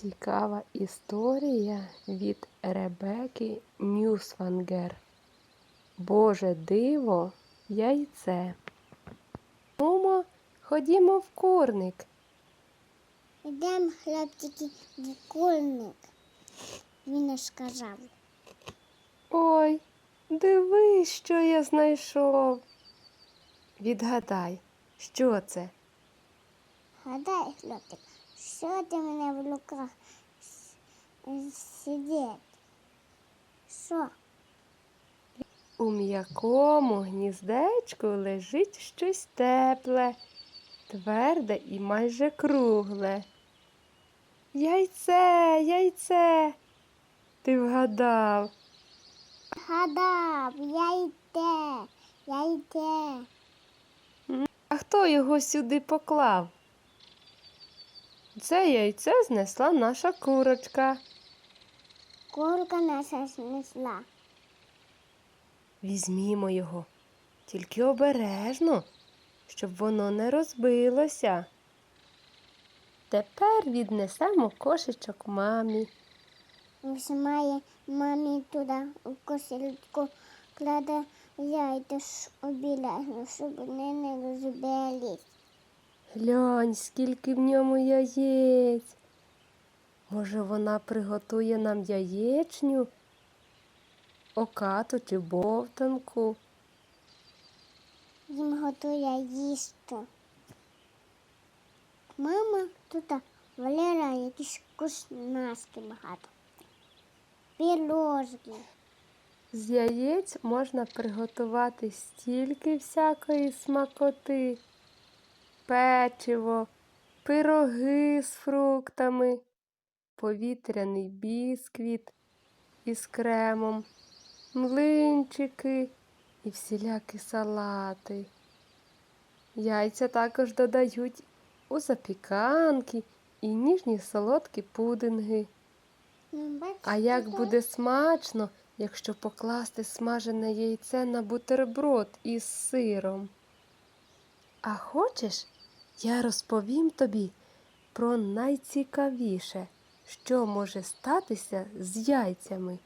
Цікава історія від Ребеки Ньюсвангер. Боже диво, яйце. Мамо, ходімо в курник. Йдемо, хлопчики, в курник. Він ж сказав. Ой, дивись, що я знайшов. Відгадай, що це? Гадай, хлопчик, що ти мене в руках сидить? Що? У м'якому гніздечку лежить щось тепле, тверде і майже кругле. Яйце, яйце. Ти вгадав. Гадав, я йде, я йде. А хто його сюди поклав? Це яйце знесла наша курочка. Курка наша знесла. Візьмімо його, тільки обережно, щоб воно не розбилося. Тепер віднесемо кошечок мамі. Вжимає мамі туди у кошельку, кладе яйця ж щоб вони не розбились. Глянь, скільки в ньому яєць. Може, вона приготує нам яєчню, окату чи бовтанку. Їм готує їсти. Мама тут Валера якісь вкуснаски багато. Пірожки. З яєць можна приготувати стільки всякої смакоти, печиво, пироги з фруктами, повітряний бісквіт із кремом, млинчики і всілякі салати. Яйця також додають у запіканки і ніжні солодкі пудинги. А як буде смачно, якщо покласти смажене яйце на бутерброд із сиром. А хочеш, я розповім тобі про найцікавіше, що може статися з яйцями.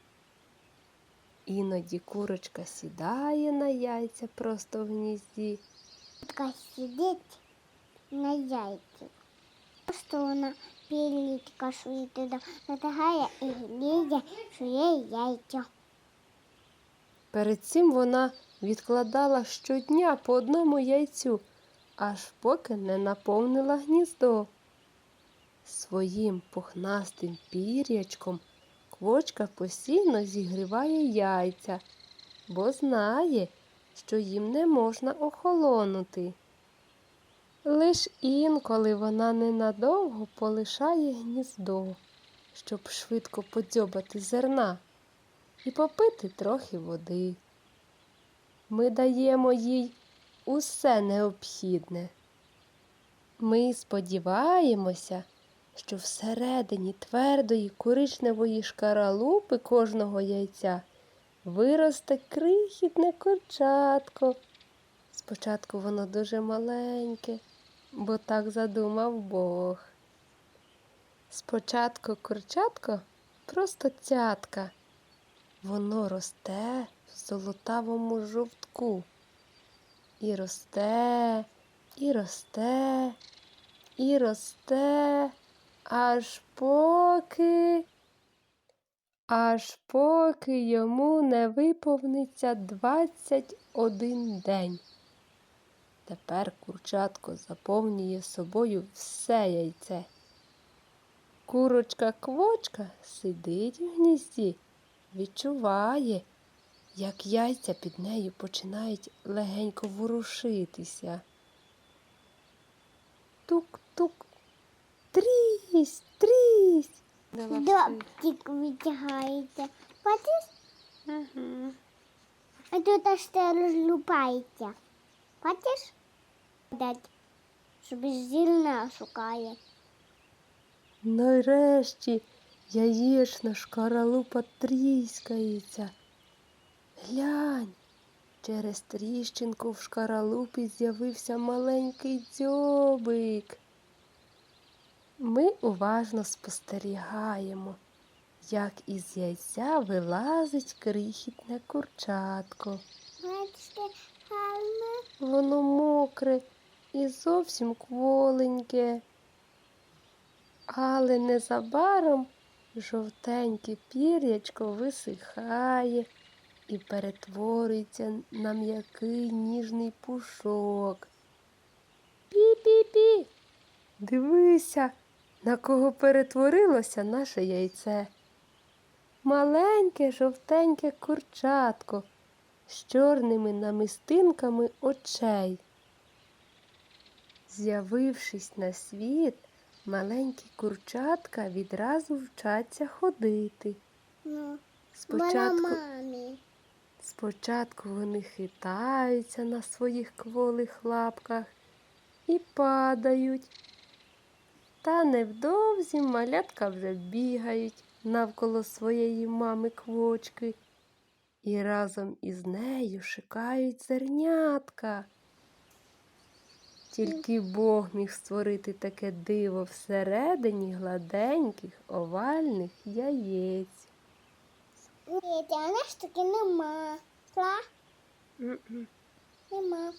Іноді курочка сідає на яйця просто в гнізді. Курка сидить на яйці. Просто вона пілить кашу туди натягає і глядя, що є яйця. Перед цим вона відкладала щодня по одному яйцю, аж поки не наповнила гніздо. Своїм пухнастим пір'ячком квочка постійно зігріває яйця, бо знає, що їм не можна охолонути. Лиш інколи вона ненадовго полишає гніздо, щоб швидко подзьобати зерна і попити трохи води. Ми даємо їй усе необхідне. Ми сподіваємося, що всередині твердої коричневої шкаралупи кожного яйця виросте крихітне курчатко. Спочатку воно дуже маленьке, бо так задумав Бог. Спочатку курчатко просто цятка. Воно росте в золотавому жовтку. І росте, і росте, і росте, аж поки, аж поки йому не виповниться 21 день. Тепер курчатко заповнює собою все яйце. Курочка квочка сидить в гнізді відчуває, як яйця під нею починають легенько ворушитися. Тук-тук, трісь, трісь. Доптик витягається. Бачиш? Угу. А тут аж те розлупається. Бачиш? Щоб зілля шукає. Нарешті яєчна шкаралупа тріскається. Глянь, через тріщинку в шкаралупі з'явився маленький дзьобик. Ми уважно спостерігаємо, як із яйця вилазить крихітне курчатко. Воно мокре і зовсім кволеньке. Але незабаром жовтеньке пір'ячко висихає і перетворюється на м'який ніжний пушок. Пі-пі-пі. Дивися, на кого перетворилося наше яйце. Маленьке жовтеньке курчатко з чорними намистинками очей. З'явившись на світ, маленькі курчатка відразу вчаться ходити. Ну, Спочатку, мамі. Спочатку вони хитаються на своїх кволих лапках і падають. Та невдовзі малятка вже бігають навколо своєї мами квочки і разом із нею шукають зернятка. Тільки Бог міг створити таке диво всередині гладеньких овальних яєць. Ne Heyecanlaştık inanma. La. Hı hı. İnanma.